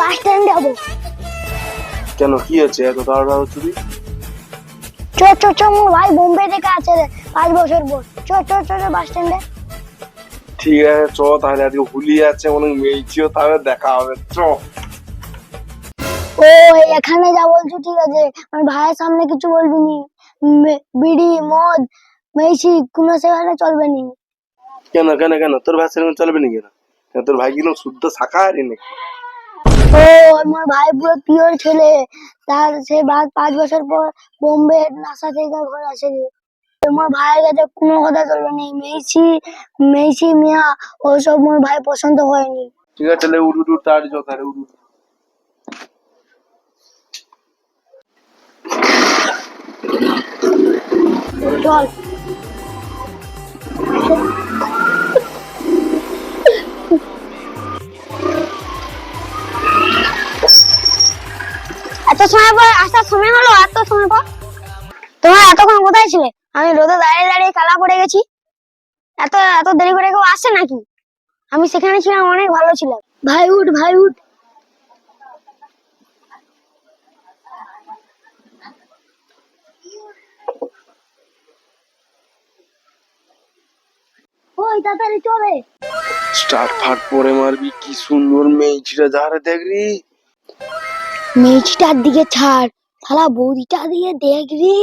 Bus stand যাব। কেন? কি আছে এত তাড়াতাড়ি চুরি চ চ চ মোর ভাই বোম্বে থেকে আছে রে। পাঁচ বছর পর। চ চ চ বাস স্ট্যান্ডে ঠিক আছে চ তাহলে আজকে হুলি আছে অনেক মেয়েছিও তাহলে দেখা হবে। চ। ও এখানে যা বলছো ঠিক আছে। আমার ভাইয়ের সামনে কিছু বলবি নি। বিড়ি মদ মেশি কোনো সেখানে চলবে নি। কেন কেন কেন? তোর ভাই সেরকম চলবে না কেন? তোর ভাই কীরকম শুদ্ধ শাখাহারি নাকি? ও আমার ভাই পুরো পিওর ছেলে। তার সে বাদ পাঁচ বছর পর বোম্বে নাসা থেকে ঘর আসে রে আমার ভাইয়ের কাছে কোনো কথা চলবে নি। মেসি মেসি মিয়া ওসব মোর ভাই পছন্দ করেনি। ঠিক আছে তাহলে তাড়াতাড়ি চ তাহলে উঠ উঠ। চল। এত সময় পর আসার সময় হলো এত সময় পর? তোমার এতক্ষণ কোথায় ছিলে? আমি রোদে দাঁড়িয়ে দাঁড়িয়ে কালা পড়ে গেছি। এত এত দেরি করে কেউ আসে নাকি? আমি সেখানে ছিলাম, অনেক ভালো ছিলাম। ভাই, উঠ ভাই, উঠ। ওই তাড়াতাড়ি চলে। স্টার্ট ফাট পরে মারবি, কি সুন্দর মেয়েছিটা যারে দেখবি মেয়েছিটার দিকে ছাড় শালা বৌদিটার দিকে দেখবি